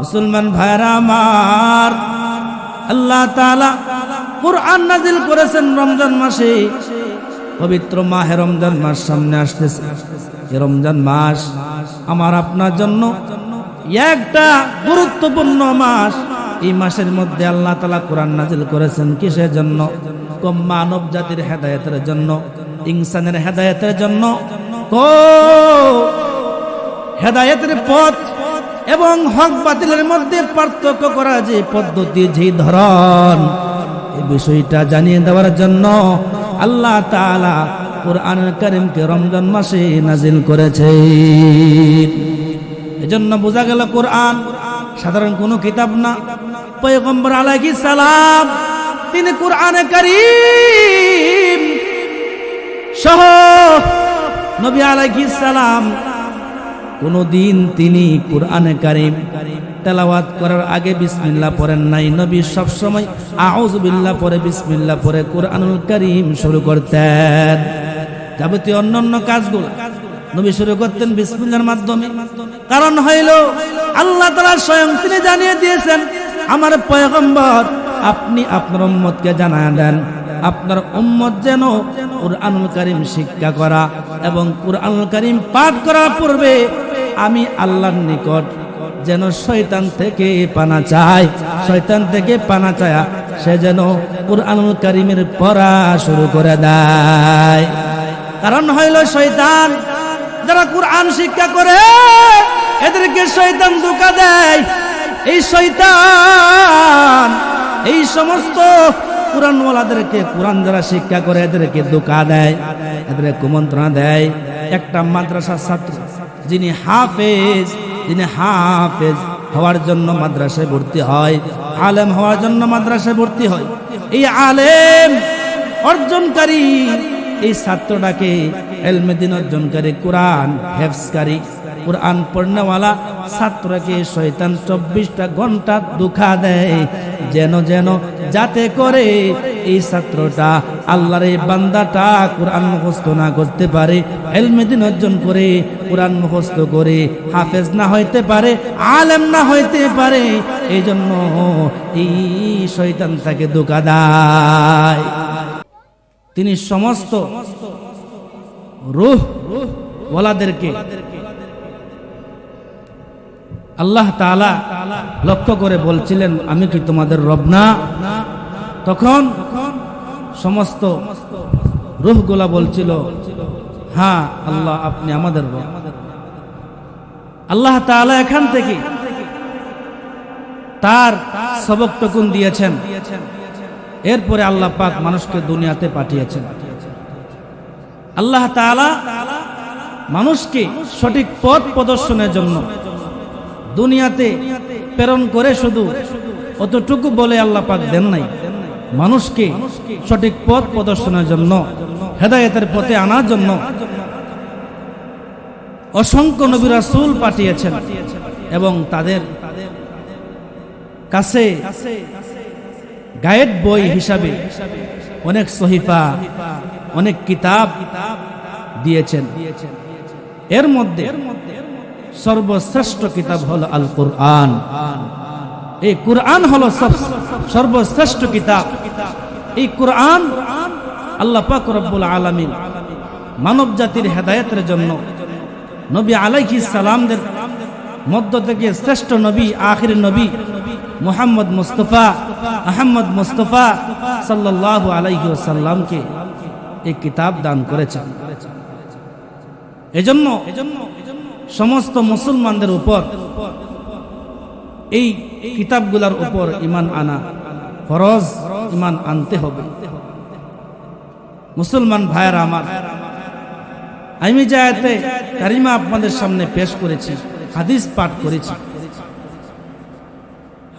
মুসলমান ভাইরা আমার, আল্লাহ তাআলা কোরআন নাজিল করেছেন রমজান মাসে। পবিত্র মাহে রমজান মাস সামনে আসতেছে। এই রমজান মাস আমার আপনার জন্য একটা গুরুত্বপূর্ণ মাস। এই মাসের মধ্যে আল্লাহ তালা কোরআন নাজিল করেছেন কিসের জন্য? কম মানব জাতির হেদায়তের জন্য? ইনসানের হেদায়তের জন্য? কো হেদায়েতের পথ এবং হক বাতিলের মধ্যে পার্থক্য করা যে পদ্ধতি, যে ধরন এই বিষয়টা জানিয়ে দেওয়ার জন্য আল্লাহ তাআলা কোরআন করিমকে রমজান মাসে নাজিল করেছে। এজন্য বোঝা গেল কোরআন সাধারণ কোনো কিতাব না। পয়গম্বর আলাইহিস সালাম, তিনি কোরআনে করিম সহ নবী আলাইহিস সালাম কোনদিন তিনি কোরআনে কারিম তেলাওয়াত করার আগে বিসমিল্লাহ পড়েন নাই। নবী সব সময় আউযুবিল্লাহ পরে বিসমিল্লাহ পরে কোরআনুল কারীম শুরু করতেন। যাবতীয় অন্যান্য কাজগুলো নবী শুরু করতেন বিসমিল্লাহর মাধ্যমে। কারণ হইল আল্লাহ তাআলা স্বয়ং তিনি জানিয়ে দিয়েছেন, আমার পয়গম্বর আপনি আপনার উম্মতকে জানায় দেন। আপনার উম্মত যেন কুরআনুল কারীম শিক্ষা করা এবং কুরআনুল কারীম পাঠ করার পূর্বে আমি আল্লাহর নিকট যেন শয়তান থেকে পানা চায় শয়তান থেকে পানা চায়া সে যেন কুরআনুল কারীমের পড়া শুরু করে দেয়। কারণ হইল শয়তান, যারা কুরআন শিক্ষা করে, এদেরকে শয়তান ধোকা দেয়। এই শয়তান, এই সমস্ত কোরআনওয়ালাদেরকে, কোরআন যারা শিক্ষা করে, এদেরকে দোকা দেয় এদের কুমন্ত্রণা দেয়। একটা মাদ্রাসার ছাত্র, যিনি হাফেজ যিনি হাফেজ হওয়ার জন্য মাদ্রাসায় ভর্তি হয়, আলেম হওয়ার জন্য মাদ্রাসায় ভর্তি হয়। এই আলেম অর্জনকারী, এই ছাত্রটাকে এলমেদিন অর্জনকারী, কোরআন হেফসকারী কোরআন পড়নেওয়ালা ছাত্রকে শয়তান চব্বিশটা ঘণ্টা দুঃখা দেয়। যেন যেন যাতে করে এই ছাত্রটা আল্লাহর এই বান্দাটা কোরআন মুখস্থ না করতে পারে এলমেদিন অর্জন করে, কোরআন মুখস্থ করে, হাফেজ না হইতে পারে, আলেম না হইতে পারে এই জন্য এই শয়তান তাকে ধোকা দেয়। তিনি সমস্ত রুহ ওয়ালাদেরকে আল্লাহ তাআলা লক্ষ্য করে বলছিলেন, আমি কি তোমাদের রব না? তখন সমস্ত রুহগুলা বলছিল হ্যাঁ আল্লাহ, আপনি আমাদের রব। আল্লাহ তাআলা এখান থেকে তার সবক টকুন দিয়েছেন। এরপরে আল্লাহ পাক মানুষকে দুনিয়াতে পাঠিয়েছেন। আল্লাহ তাআলা মানুষকে সঠিক পথ প্রদর্শনের জন্য দুনিয়াতে প্রেরণ করে শুধু, অতটুকু বলে আল্লাহ পাক দেন নাই। মানুষকে সঠিক পথ প্রদর্শনের জন্য, হেদায়েতের পথে আনার জন্য অসংখ্য নবী রাসূল পাঠিয়েছেন এবং তাদের কাছে গায়েড বই হিসাবে অনেক সহিফা, অনেক কিতাব দিয়েছেন। এর মধ্যে সর্বশ্রেষ্ঠ কিতাব হলো আল কোরআন এই কোরআন হলো সর্বশ্রেষ্ঠ কিতাব। এই কোরআন আল্লাহ পাক রব্বুল আলামিন মানব জাতির হেদায়েতের জন্য নবী আলাইহিস সালামদের মধ্য থেকে শ্রেষ্ঠ নবী, আখির নবী মোহাম্মদ মুস্তফা আহম্মদ মুস্তফা সাল্লাল্লাহু আলাইহি সাল্লামকে এই কিতাব দান করেছেন। এজন্য এজন্য সমস্ত মুসলমানদের উপর এই কিতাবগুলার উপর ইমান আনা, ফরজ ইমান আনতে হবে। মুসলমান ভাইয়েরা আমার, আমি জায়াতে কারিমা আপনাদের সামনে পেশ করেছি, হাদিস পাঠ করেছি,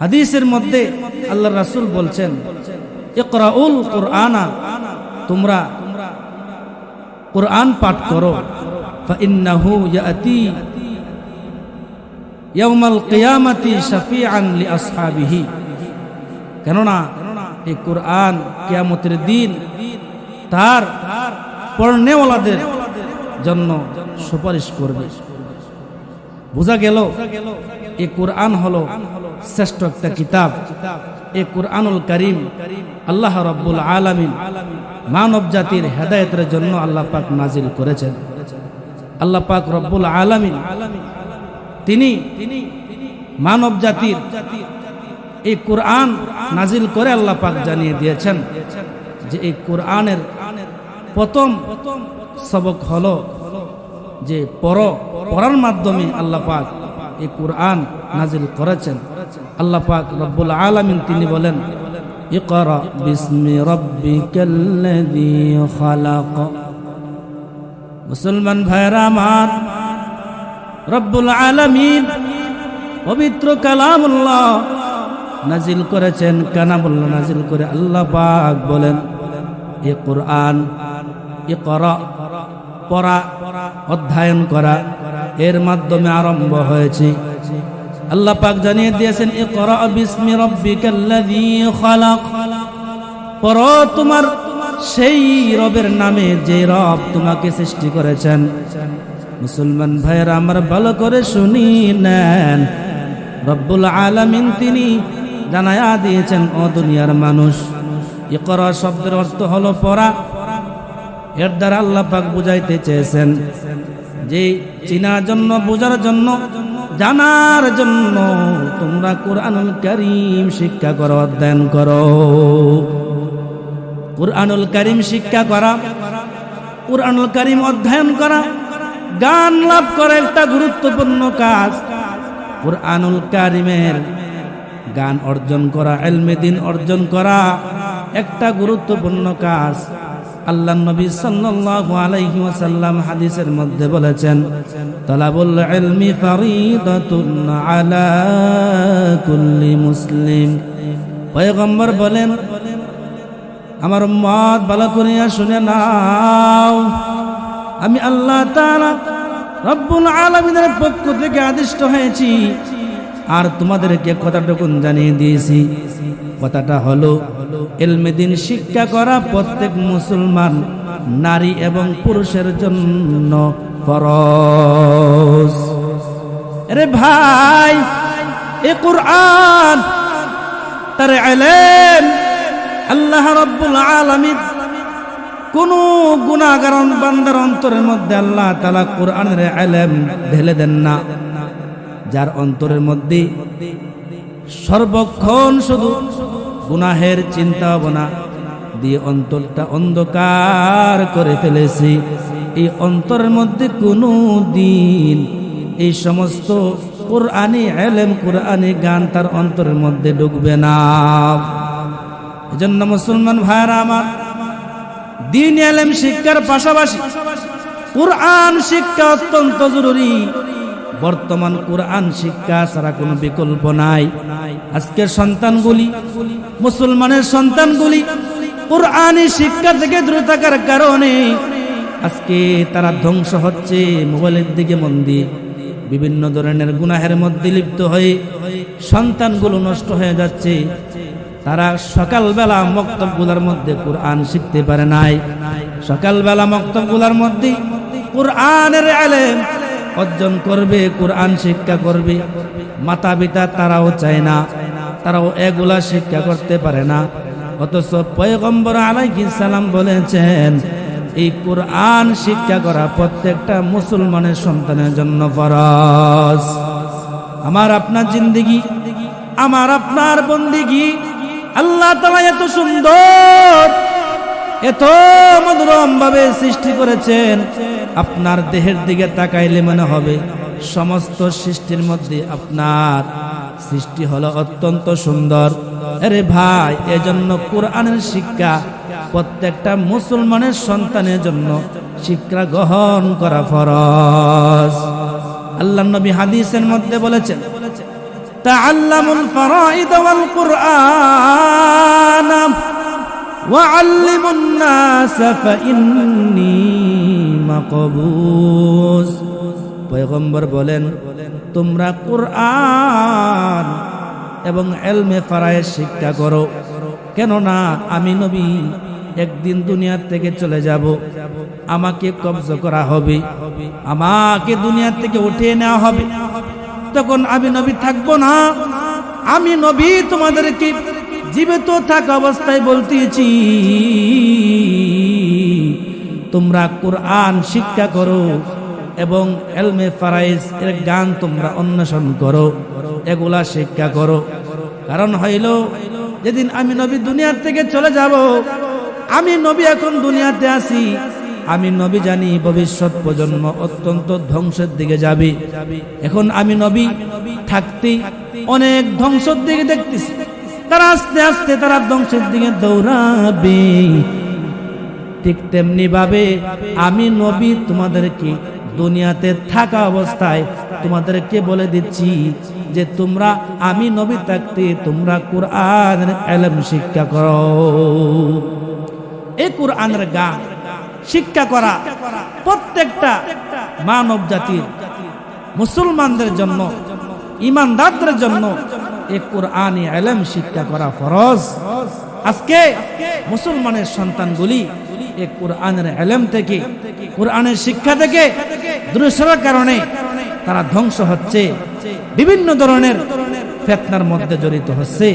হাদিসের মধ্যে আল্লাহ রাসুল বলছেন কুরআনা, তোমরা কোরআন পাঠ করো। ফাইন্নাহু ইয়াতি ইয়াউমাল কিয়ামাতি শাফিআন লিআসহাবিহি কেননা এই কোরআন কিয়ামতের দিন তার পড়নেওয়ালাদের জন্য সুপারিশ করবে। বোঝা গেল এই কোরআন হলো শ্রেষ্ঠ একটা কিতাব। এই কোরআনুল করিম আল্লাহ রব্বুল আলামিন মানব জাতির হেদায়েতের জন্য আল্লাহ পাক নাজিল করেছেন। আল্লাহ পাক রব্বুল আলামিন তিনি মানব জাতির এই কোরআন নাজিল করে আল্লাহ পাক জানিয়ে দিয়েছেন যে এই কোরআনের প্রথম সবক হল যে পর পড়ার মাধ্যমে আল্লাহ পাক এই কোরআন নাজিল করেছেন। আল্লাহ পাক রব্বুল আলামিন তিনি বলেন, ইকরা বিসমি রাব্বিকাল্লাযী খালাক। মুসলমান ভাইরা আমার, রব্বুল আলামিন পবিত্র কালামুল্লাহ নাজিল করেছেন কানামুল্লাহ নাজিল করে আল্লাহ পাক বলেন, এ কোরআন, এ করা, পড়া, অধ্যয়ন করা, এর মাধ্যমে আরম্ভ হয়েছে। আল্লাহ পাক জানিয়ে দিয়েছেন এ করা বিস্মি রব্বিকাল্লাযী খালাক। তোমার সেই রবের নামে যে রব তোমাকে সৃষ্টি করেছেন। মুসলমান ভাইয়েরা, আমার ভালো করে শুনি নেন। রব্বুল আলামিন তিনি জানায়া দিয়েছেন, ও দুনিয়ার মানুষ, ইকরা শব্দের অর্থ হলো পড়া। এর দ্বারা আল্লাহ পাক বুঝাইতে চেয়েছেন যে চিনার জন্য, বোঝার জন্য, জানার জন্য তোমরা কোরআনুল করিম শিক্ষা করো, অধ্যয়ন করো। কোরআনুল করিম শিক্ষা করা, কোরআনুল করিম অধ্যয়ন করা গান লাভ করা একটা গুরুত্বপূর্ণ কাজ। কোরআনুল কারিমের গান অর্জন করা এলমে দিন অর্জন করা একটা গুরুত্বপূর্ণ কাজ। আল্লাহ নবী সাল্লাল্লাহু আলাইহি ওয়াসাল্লাম হাদিসের মধ্যে বলেছেন, তালাবুল ইলমি ফারিদাতুন আলা কুল্লি মুসলিম। পয়গম্বর বলেন আমার মত ভালো করিয়া শুনে নাও। আমি আল্লাহ রব্বুল আলামিনের পক্ষ থেকে আদিষ্ট হয়েছি। আর তোমাদেরকে কথাটুকু জানিয়ে দিয়েছি। কথাটা হলো এলমেদিন শিক্ষা করা প্রত্যেক মুসলমান নারী এবং পুরুষের জন্য আরে ভাই, এ কুরআন, তার এলেম আল্লাহ রব্বুল আলামিন কোন গুণাগার বান্দার অন্তরের মধ্যে আল্লাহ তালা কোরআনের এলেম ঢেলে দেন না। যার অন্তরের মধ্যে সর্বক্ষণ শুধু গুনাহের চিন্তা ভাবনা দিয়ে অন্তরটা অন্ধকার করে ফেলেছি। এই অন্তরের মধ্যে কোনো দিন এই সমস্ত কোরআনি এলেম কোরআনি গান তার অন্তরের মধ্যে ঢুকবে না। এজন্য মুসলমান ভাইরা আমার, দিন এলেম শিক্ষার পাশাপাশি কোরআন শিক্ষা অত্যন্ত জরুরি। বর্তমান কোরআন শিক্ষা ছাড়া কোনো বিকল্প নাই। আজকের সন্তানগুলি, মুসলমানের সন্তানগুলি কোরআনি শিক্ষা থেকে দূরে থাকার কারণে আজকে তারা ধ্বংস হচ্ছে মোবাইলের দিকে মন দিয়ে। বিভিন্ন ধরনের গুনাহের মধ্যে লিপ্ত হয়ে সন্তানগুলো নষ্ট হয়ে যাচ্ছে। তারা সকালবেলা মক্তবগুলার মধ্যে কোরআন শিখতে পারে নাই। সকালবেলা মক্তবগুলার মধ্যে কোরআনের আলেম অর্জন করবে, কোরআন শিক্ষা করবে। মাতা পিতা তারাও চায় না, তারাও এগুলা শিক্ষা করতে পারে না। অথচ পয়গম্বর সালাম বলেছেন, এই কোরআন শিক্ষা করা প্রত্যেকটা মুসলমানের সন্তানের জন্য ফরজ। আমার আপনার জিন্দিগি, আমার আপনার বন্দিগি আল্লাহ তালা এত সুন্দর, এত মধুরম ভাবে সৃষ্টি করেছেন। আপনার দেহের দিকে তাকাইলে মনে হবে, সমস্ত সৃষ্টির মধ্যে আপনার সৃষ্টি হলো অত্যন্ত সুন্দর। আরে ভাই, এজন্য কোরআনের শিক্ষা প্রত্যেকটা মুসলমানের সন্তানের জন্য শিক্ষা গ্রহণ করা ফরজ। আল্লাহ নবী হাদিসের মধ্যে বলেছেন تعلموا الفرائض والقرآن وعلموا الناس فإني مقبوس পয়গম্বর বলেন তোমরা কোরআন এবং এলমে ফারায়ের শিক্ষা করো কেননা আমি নবী একদিন দুনিয়ার থেকে চলে যাব আমাকে কবজ করা হবে আমাকে দুনিয়ার থেকে উঠিয়ে নেওয়া হবে তখন আমি নবী থাকব না। আমি নবী তোমাদেরকে জীবিত থাকা অবস্থায় বলতেছি। তোমরা কোরআন শিক্ষা করো এবং এলমে ফারাইজ এর গান তোমরা অন্বেষণ করো, এগুলা শিক্ষা করো। কারণ হইল, যেদিন আমি নবী দুনিয়ার থেকে চলে যাব, আমি নবী এখন দুনিয়াতে আসি আমি নবী জানি ভবিষ্যৎ প্রজন্ম অত্যন্ত ধ্বংসের দিকে যাবে। এখন আমি নবী থাকতে অনেক ধ্বংসের দিকে দেখতেছি। তারা আস্তে আস্তে তারা ধ্বংসের দিকে দৌড়াবে। ঠিক তেমনি ভাবে আমি নবী তোমাদেরকে দুনিয়াতে থাকা অবস্থায় তোমাদেরকে বলে দিচ্ছি যে তোমরা আমি নবী থাকতে তোমরা কোরআনের এলম শিক্ষা করো। এই কোরআনের গান শিক্ষা করা প্রত্যেকটা মানব জাতির মুসলমানদের জন্য ইমানদারদের জন্য এই কোরআনে এলম শিক্ষা করা ফরজ। আজকে মুসলমানের সন্তানগুলি এই কোরআনের এলেম থেকে কোরআনের শিক্ষা থেকে দূরসরার কারণে তারা ধ্বংস হচ্ছে। বিভিন্ন ধরনের ফেতনার মধ্যে জড়িত হচ্ছে।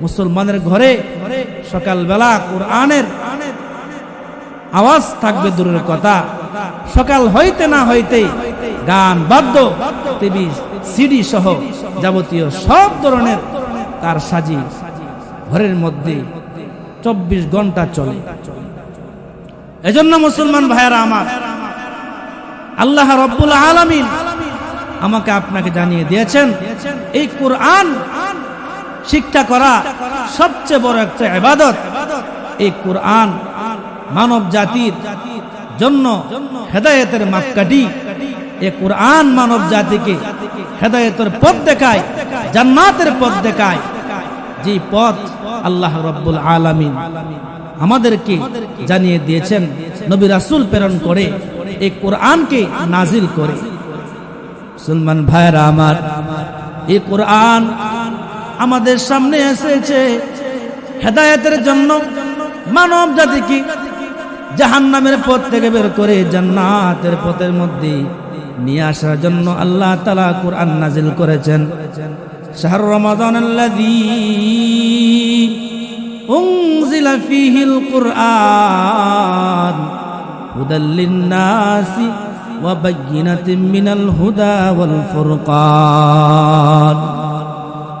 মুসলমানের ঘরে সকালবেলা কোরআনের আওয়াজ থাকবে দূরের কথা। সকাল হইতে না হইতে গান বাদ্য, টিভি, সিডি সহ যাবতীয় সব ধরনের তার সাজি ঘরের মধ্যে চব্বিশ ঘণ্টা চলে। এজন্য মুসলমান ভাইয়েরা আমার, আল্লাহ রব্বুল আলমিন আমাকে আপনাকে জানিয়ে দিয়েছেন, এই কোরআন শিক্ষা করা সবচেয়ে বড় একটা ইবাদত। এই কোরআন মানব জাতির জন্য হেদায়েতের মাপকাঠি। এ কোরআন মানব জাতিকে হেদায়েতের পথ দেখায়, জান্নাতের পথ দেখায়। যে পথ আল্লাহ রব্বুল আলামিন আমাদেরকে জানিয়ে দিয়েছেন, নবী রাসূল প্রেরণ করে এই কোরআনকে নাজিল করে। মুসলমান ভাইরা আমার এই কোরআন আমাদের সামনে এসেছে। হেদায়েতের জন্য মানব জাতিকে জাহান্নামের পথ থেকে বের করে জান্নাতের পথের মধ্যে নিয়ে আসার জন্য আল্লাহ তালা কোরআন নাজিল করেছেন শাহর রমাদান أنزل فيه القرآن هدى للناس وبينة من الهدى والفرقان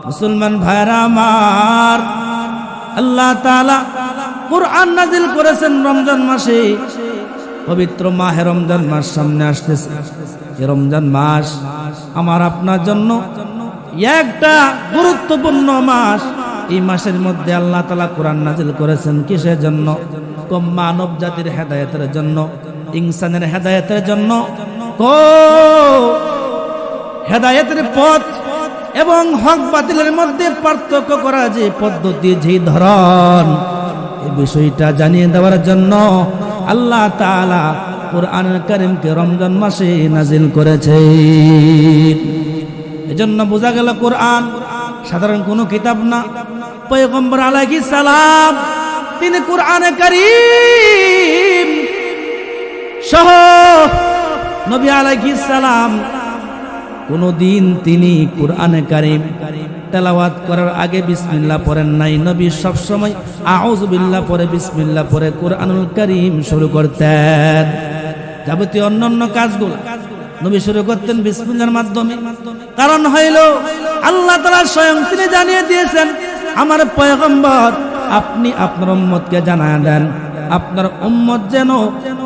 মুসলমান ভাইরা আমার আল্লাহ তাআলা কোরআন নাজিল করেছেন রমজান মাসে। পবিত্র মাহে রমজান মাস সামনে আসতেছে। এই রমজান মাস আমার আপনার জন্য একটা গুরুত্বপূর্ণ মাস। এই মাসের মধ্যে আল্লাহ তালা কোরআন নাজিল করেছেন কিসের জন্য? কম মানব জাতির হেদায়তের জন্য? ইনসানের হেদায়তের জন্য? হেদায়তের পথ এবং হক বাতিলের মধ্যে পার্থক্য করা যে পদ্ধতি, যে ধরন। এই বিষয়টা জানিয়ে দেওয়ার জন্য আল্লাহ তাআলা কোরআন করিমকে রমজান মাসে নাজিল করেছে। এজন্য বোঝা গেল কোরআন সাধারণ কোনো কিতাব না। পয়গম্বর আলাইহি সালাম তিনি কোরআনে কারীম সহ নবী আলাইহি সালাম কোনদিন তিনি কোরআনে কারিম তেলাওয়াত করার আগে বিসমিল্লাহ পড়েন নাই। নবী সব সময় আউযুবিল্লাহ পরে বিসমিল্লাহ পরে কোরআনুল করিম শুরু করতেন। যাবতীয় অন্যান্য কাজগুলো নবী শুরু করতেন বিসমিল্লার মাধ্যমে। কারণ হইল, আল্লাহ তাআলা স্বয়ং তিনি জানিয়ে দিয়েছেন, আমার পয়গম্বর, আপনি আপনার উম্মতকে জানায় দেন। আপনার উম্মত যেন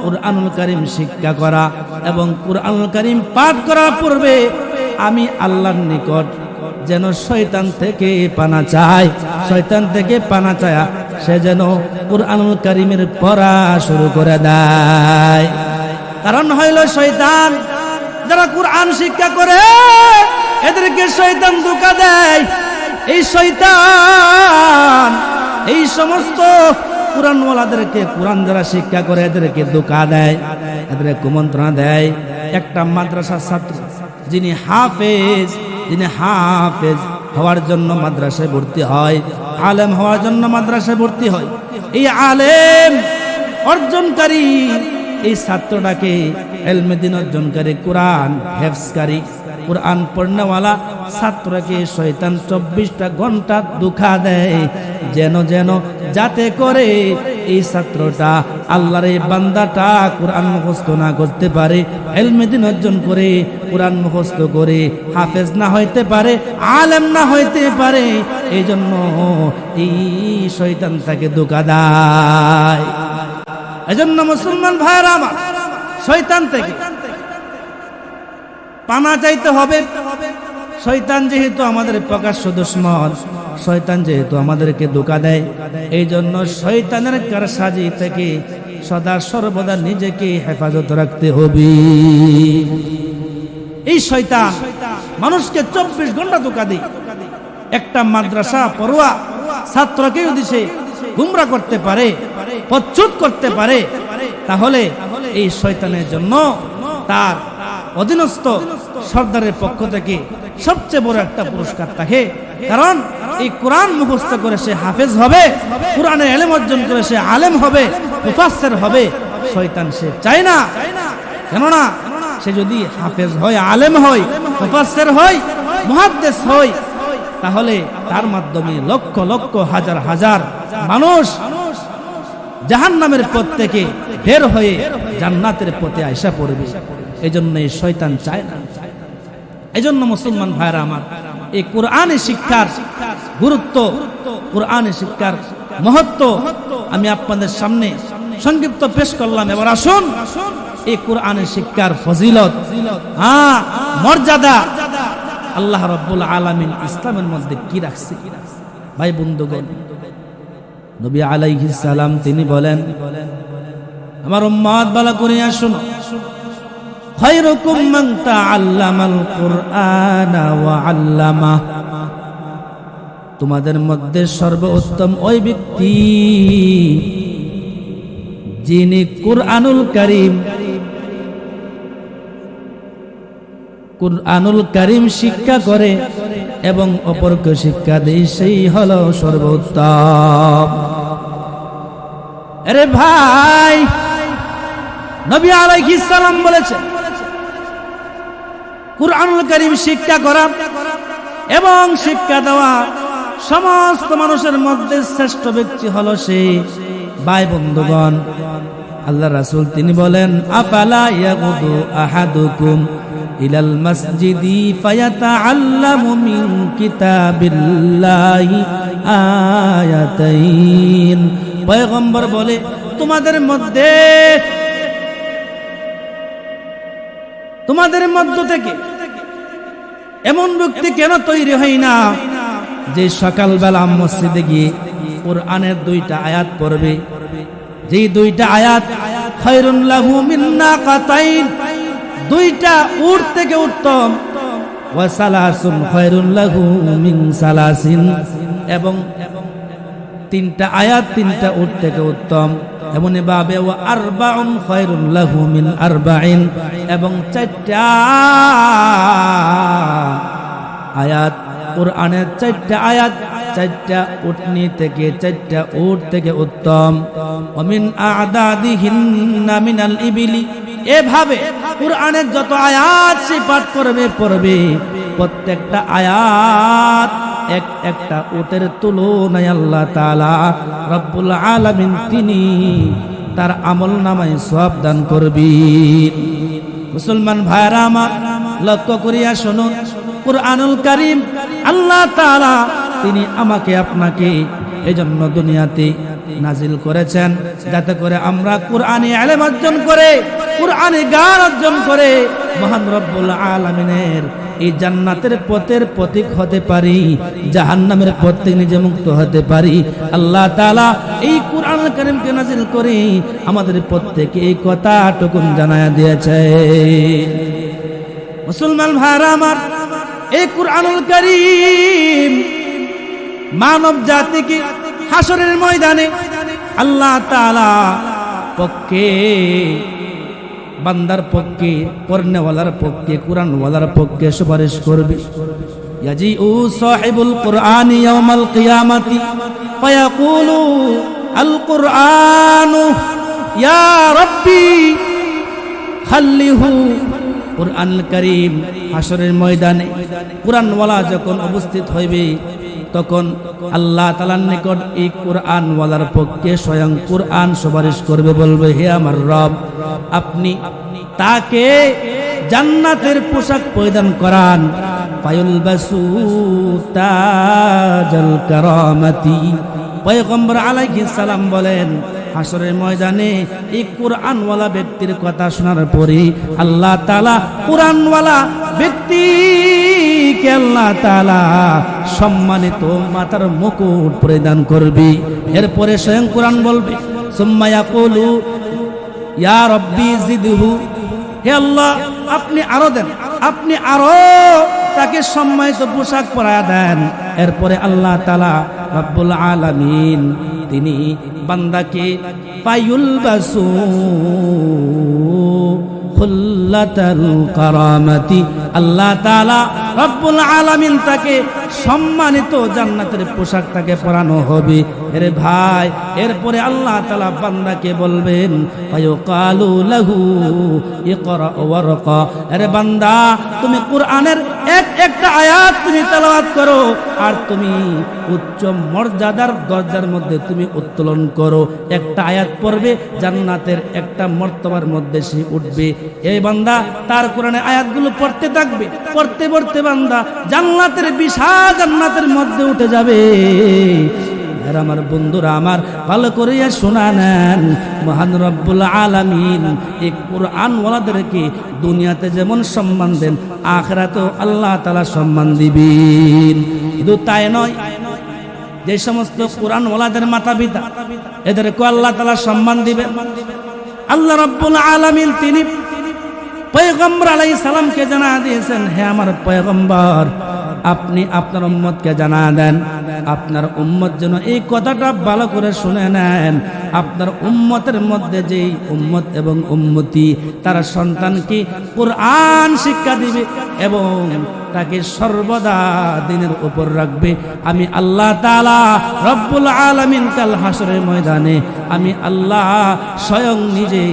কুরআনুল কারীম শিক্ষা করা এবং কুরআনুল কারীম পাঠ করার পূর্বে আমি আল্লাহর নিকট যেন শয়তান থেকে পানা চায়। শয়তান থেকে পানা চায় সে যেন কুরআনুল কারীমের পড়া শুরু করে দেয়। কারণ হইল শয়তান, যারা কোরআন শিক্ষা করে, এদেরকে শয়তান ধোকা দেয়। এই শয়তান, এই সমস্ত কোরআনওয়ালাদেরকে, কোরআন যারা শিক্ষা করে, এদেরকে ধোকা দেয় এদের কুমন্ত্রণা দেয়। একটা মাদ্রাসার ছাত্র, যিনি হাফেজ যিনি হাফেজ হওয়ার জন্য মাদ্রাসায় ভর্তি হয়, আলেম হওয়ার জন্য মাদ্রাসায় ভর্তি হয়। এই আলেম অর্জনকারী, এই ছাত্রটাকে এলমেদিন অর্জনকারী কোরআন হেফসকারী কোরআন পড়নেওয়ালা ছাত্রকে শয়তান চব্বিশটা ঘণ্টা দুঃখা দেয়, যেন যেন যাতে করে এই ছাত্রটা আল্লাহর এই বান্দাটা কোরআন মুখস্থ না করতে পারে এলমেদিন অর্জন করে, কোরআন মুখস্থ করে, হাফেজ না হইতে পারে, আলেম না হইতে পারে এই জন্য এই শয়তান তাকে ধোকা দেয়। এজন্য মুসলমান ভাইরা আমার, শয়তান থেকে পানা চাইতে হবে শয়তান যেহেতু আমাদের প্রকাশ্য দুশ্মন, শয়তান যেহেতু আমাদেরকে ধোকা দেয় এই জন্য শয়তানের কারসাজি থেকে সদা সর্বদা নিজেকে হেফাজত রাখতে হবে। এই শয়তান মানুষকে চব্বিশ ঘণ্টা ধোকা দেয়। একটা মাদ্রাসা পড়ুয়া ছাত্রকে যদি সে গুমরা করতে পারে পচ্যুত করতে পারে, তাহলে এই শয়তানের জন্য তার অধীনস্থ সর্দারের পক্ষ থেকে সবচেয়ে বড় একটা পুরস্কার থাকে কারণ এই কোরআন মুখস্থ করে সে হাফেজ হবে কোরআনের এলেম অর্জন করে সে আলেম হবে, মুফাসসির হবে। শয়তান সে চায় না। কেননা সে যদি হাফেজ হয়, আলেম হয়, মুফাসসির হয়, মুহাদ্দিস হয়, তাহলে তার মাধ্যমে লক্ষ লক্ষ, হাজার হাজার মানুষ জাহান নামের পথ থেকে বের হয়ে জান্নাতের পথে আয়সা পড়বে। এই জন্য শয়তান চায় না। এই জন্য মুসলমান ভাইরা আমার, এই কোরআনে শিক্ষার গুরুত্ব, কোরআনে শিক্ষার মহত্ব আমি আপনাদের সামনে সংক্ষিপ্ত পেশ করলাম। এবার আসুন, এই কোরআনের শিক্ষার ফজিলত হ্যাঁ মর্যাদা আল্লাহ রব্বুল আলামিন ইসলামের মধ্যে কি রাখছে? ভাই বন্ধুগণ, নবী আলাইহিস সালাম তিনি বলেন, আমার উম্মাদ বালা করে আসুন। খায়রুকুম মান তাআল্লামাল কুরআনা ওয়া আল্লামা। তোমাদের মধ্যে সর্বোত্তম ওই ব্যক্তি যিনি কুরআনুল কারীম কুরআনুল কারীম শিক্ষা করে এবং অপরকে শিক্ষা দেয়, সেই হলো সর্বোত্তম। আরে ভাই, নবী আলাইহিস সালাম বলেছে কুরআনুল কারীম শিক্ষা করা এবং শিক্ষা দেওয়া সমস্ত মানুষের মধ্যে শ্রেষ্ঠ ব্যক্তি হলো সে ভাই বন্ধুগণ। আল্লাহ রাসূল তিনি বলেন, আফালা ইয়াগুদু আহাদুকুম ইলাল মসজিদি ফায়াতাআল্লামু মিন কিতাবিল্লাহি আয়াতাইন। পয়গম্বর বলে, তোমাদের মধ্যে তোমাদের মধ্য থেকে এমন ব্যক্তি কেন তৈরি হয় না যে সকালবেলা মসজিদে গিয়ে কোরআনের দুইটা আয়াত পড়বে? যেই দুইটা আয়াত খৈরুন লাহু মিন্না কাতাইন, দুইটা উট থেকে উত্তম। ওয়া সালাসুন খৈরুন লাহু মিন সালাসিন। এবং তিনটা আয়াত, তিনটা উট থেকে উত্তম। এমন ভাবে ও আরবাউন খয়রুন লাহু মিন আরবাইন, এবং চারটা আয়াত, কোরআনের চারটা আয়াত, চারটা উটনি থেকে চারটা উট থেকে উত্তম। অমিন আদাদিহিন্না মিনাল ইবিলি, এভাবে কোরআনের যত আয়াত সে পাঠ করবে, পড়বে, প্রত্যেকটা আয়াত এক, একটা উটের তুলনায় আল্লাহ তালা রব্বুল আলমিন তিনি তার আমল নামায় সব দান করবি। মুসলমান ভাইরা আমার, লক্ষ্য করিয়া শুনুন কুরআনুল কারিম আল্লাহ তালা তিনি আমাকে আপনাকে এজন্য দুনিয়াতে নাজিল করেছেন। যাতে করে আমরা কোরআনে আলেম অর্জন করে, কোরআনে গান অর্জন করে মহান রব্বুল আলামিনের এই জান্নাতের পথের প্রতীক হতে পারি, জাহান্নামের পথ থেকে নিজে মুক্ত হতে পারি। আল্লাহ তাআলা এই কোরআন কারীমকে নাজিল করে আমাদের প্রত্যেকে এই কথাটুকুন জানায়া দিয়েছে। মুসলমান ভাইরা আমার, এই কোরআনুল কারীম মানব জাতিকে হাসরের ময়দানে আল্লাহ তাআলা পক্ষে, বান্দার পক্ষে পড়নেওয়ালার পক্ষে, কোরআনওয়ালার পক্ষে সুপারিশ করবে। কোরআন করিম। ময়দানে কোরআনওয়ালা যখন উপস্থিত হইবে তখন আল্লাহ তালার নিকট এই কোরআনওয়ালার পক্ষে স্বয়ং কোরআন সুপারিশ করবে, বলবে, হে আমার রব, আপনি তাকে জান্নাতের পোশাক পরিধান করান। পায়ুল বাসু তাজাল কারামাতি। পয়গম্বর আলাইহিস সালাম বলেন হাসরের ময়দানে এই কোরআনওয়ালা ব্যক্তির কথা শোনার পরে আল্লাহ তালা কোরআনওয়ালা ব্যক্তিকে আল্লাহ তালা সম্মানিত মাতার মুকুট পরিধান করবি। এরপরে স্বয়ং কোরআন বলবে সুম্মায়া কলু ইয়া রব্বি জিদহু। হে আল্লাহ, আপনি আরও দেন, আপনি আরও তাকে সম্মানিত পোশাক পরায় দেন। এরপরে আল্লাহ তালা রব্বুল আলামিন, তিনি বান্দাকে পায়ুল বাসু খুল্লাতাল কারামাতি। আল্লাহ তাআলা রব্বুল আলামিন তাকে সম্মানিত জান্নাতের পোশাক তাকে পরানো হবে। এরে ভাই, এরপরে আল্লাহ তালা বান্দাকে বলবেন কালু বান্দা, তুমি কোরআনের এক একটা আয়াত তুমি তেলাওয়াত করো, আর তুমি উচ্চ মর্যাদার দরজার মধ্যে তুমি উত্তোলন করো। একটা আয়াত পড়বে, জান্নাতের একটা মর্তবার মধ্যে সে উঠবে। এই বান্দা, তার কোরআনে আয়াতগুলো পড়তে থাকবে, পড়তে পড়তে বান্দা জান্নাতের বিশাল জান্নাতের মধ্যে উঠে যাবে। আমার বন্ধুরা আমার ভালো করিয়া শোনা নেন। মহান রব্বুল আলামিন এই কোরআন ওয়ালাদেরকে দুনিয়াতে যেমন সম্মান দেন, আখরাতেও আল্লাহ তালা সম্মান দিবেন। শুধু তাই নয়, যে সমস্ত কোরআন ওয়ালাদের মাতা পিতা এদেরকে আল্লাহ তালা সম্মান দিবেন। আল্লাহ রব্বুল আলামিন তিনি পয়গম্বর আলাই সালামকে জানা দিয়েছেন, হে আমার পয়গম্বর, আপনি আপনার উম্মতকে জানা দেন। আপনার উম্মত যেন এই কথাটা ভালো করে শুনে নেন। আপনার উম্মতের মধ্যে যেই উম্মত এবং উম্মতি, তারা সন্তানকে কোরআন শিক্ষা দিবে এবং তাকে সর্বদা দিনের উপর রাখবে? আমি আল্লাহ তালা রব্বুল আলমিন কাল হাসরের ময়দানে, আমি আল্লাহ স্বয়ং নিজে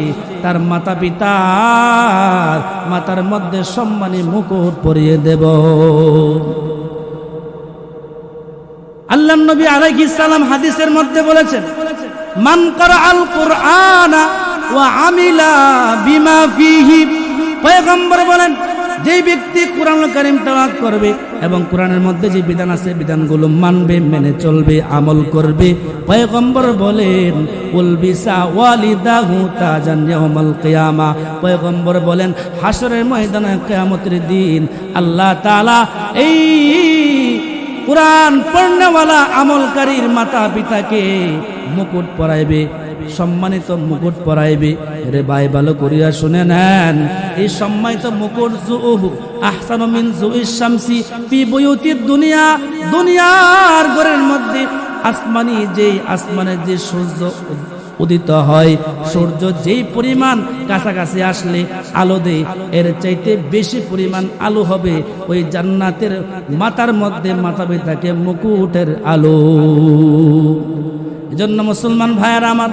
তার মাতা পিতার মাতার মধ্যে সম্মানী মুকুট পরিয়ে দেব। আল্লাহ নবী আলাইহি সালাম হাদিসের মধ্যে বলেছেন, মান করা আল কোরআনা ও আমিলা বিমা ফিহি। পয়গম্বর বলেন যে ব্যক্তি কোরআন কারিম তেলাওয়াত করবে এবং কোরআনের মধ্যে যে বিধান আছে, বিধানগুলো মানবে, মেনে চলবে, আমল করবে, পয়গম্বর বলেন উলবিসা ওয়ালিদাহু তাজান ইয়াউমাল কিয়ামা। পয়গম্বর বলেন হাসরের ময়দানে কিয়ামতের দিন আল্লাহ তাআলা এই কোরআন পড়নেওয়ালা আমলকারীর মাতা পিতাকে মুকুট পরাইবে। সম্মানিত মুকুট পরাইবে। রে ভাই, ভালো করিয়া শুনে নেন। এই সম্মানিত মুকুট জুহু আহসানু জুইশ শামসি, ফি বুয়ুতিদ দুনিয়া, দুনিয়ার ঘরের মধ্যে আসমানি যেই আসমানের যে সূর্য উদিত হয়, সূর্য যেই পরিমাণ কাছাকাছি আসলে আলো দেয়, এর চাইতে বেশি পরিমাণ আলো হবে ওই জান্নাতের মাথার মধ্যে মাথা থাকে মুকুটের আলো। এজন্য মুসলমান ভাইয়ারা আমার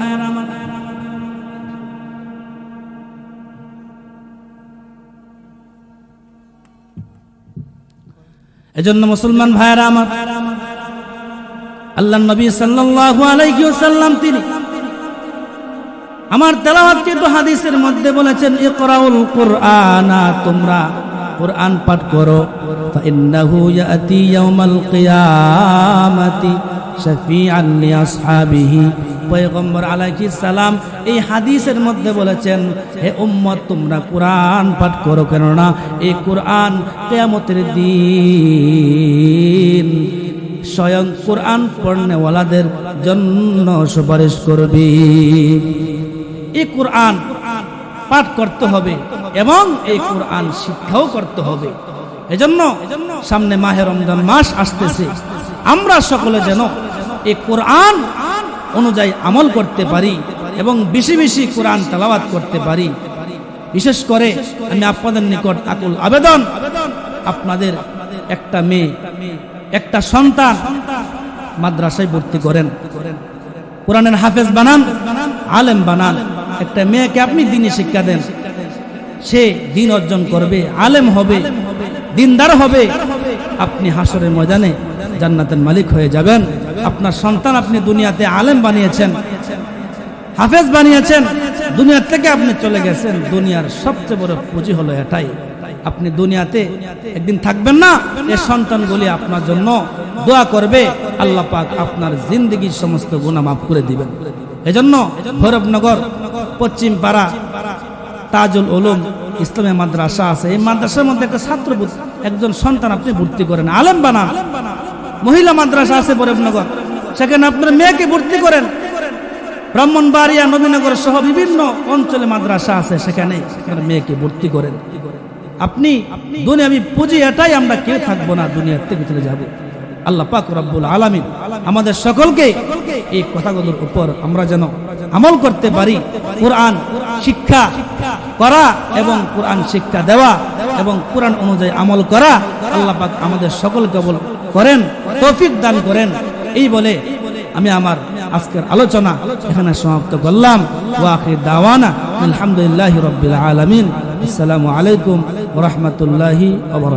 এজন্য মুসলমান ভাইয়ারা আমার আল্লাহ নবী সাল্লাল্লাহু আলাইহি ওয়াসাল্লাম তিনি আমার তেলাওয়াতকৃত হাদিসের মধ্যে বলেছেন, ইকরাউল কুরআনা, তোমরা কোরআন পাঠ করো, ফাইন্নাহু ইয়াতি ইয়াউমাল কিয়ামাতি। শাফিআন লিআসহাবিহি। পয়গম্বর আলাইহিস সালাম এই হাদিসের মধ্যে বলেছেন, হে উম্মত, তোমরা কোরআন পাঠ করো কেননা এই কোরআন কিয়ামতের দিন স্বয়ং কোরআন পড়নেওয়ালাদের জন্য সুপারিশ করবি। এই কোরআন পাঠ করতে হবে এবং এই কোরআন শিক্ষাও করতে হবে। এজন্য সামনে মাহে রমজান মাস আসতেছে। আমরা সকলে যেন এই কোরআন অনুযায়ী আমল করতে পারি এবং বেশি বেশি কোরআন তালাবাত করতে পারি। বিশেষ করে আমি আপনাদের নিকট আকুল আবেদন, আপনাদের একটা মেয়ে, একটা সন্তান মাদ্রাসায় ভর্তি করেন। কোরআনের হাফেজ বানান, আলেম বানান, একটা মেয়েকে আপনি দিনে শিক্ষা দেন। সে দিন অর্জন করবে, আলেম হবে, দিনদার হবে আপনি হাসরের ময়দানে জান্নাতের মালিক হয়ে যাবেন। আপনার সন্তান আপনি দুনিয়াতে আলেম বানিয়েছেন, হাফেজ বানিয়েছেন, দুনিয়ার থেকে আপনি চলে গেছেন। দুনিয়ার সবচেয়ে বড় পুঁজি হলো এটাই। আপনি দুনিয়াতে একদিন থাকবেন না, এ সন্তানগুলি আপনার জন্য দোয়া করবে। আল্লাহ পাক আপনার জিন্দগির সমস্ত গুণা মাফ করে দিবেন। এজন্য ভৈরবনগর পশ্চিম পাড়া তাজুল উলুম ইসলামী মাদ্রাসা আছে। এই মাদ্রাসার মধ্যে একটা ছাত্র একজন সন্তান আপনি ভর্তি করেন। আলেম বানান। মহিলা মাদ্রাসা আছে ভৈরবনগর সেখানে আপনার মেয়েকে ভর্তি করেন। ব্রাহ্মণবাড়িয়া, নবীনগর সহ বিভিন্ন অঞ্চলে মাদ্রাসা আছে। সেখানে সেখানে মেয়েকে ভর্তি করেন। আপনি দুনিয়া আমি পুঁজি এটাই আমরা কেউ থাকব না, দুনিয়ার থেকে চলে যাব। আল্লাহ পাক রব্বুল আলামিন আমাদের সকলকে এই কথাগুলোর উপর আমরা যেন আমল করতে পারি। কোরআন শিক্ষা করা এবং কোরআন শিক্ষা দেওয়া এবং কোরআন অনুযায়ী আমল করা আল্লাহ পাক আমাদের সকলকে বল করেন, তৌফিক দান করেন। এই বলে আমি আমার আজকের আলোচনা এখানে সমাপ্ত করলাম। ওয়াখির দাওয়ানা আলহামদুলিল্লাহ রব্বিল আলামিন। আসসালামু আলাইকুম রাহমাতুল্লাহি ওয়া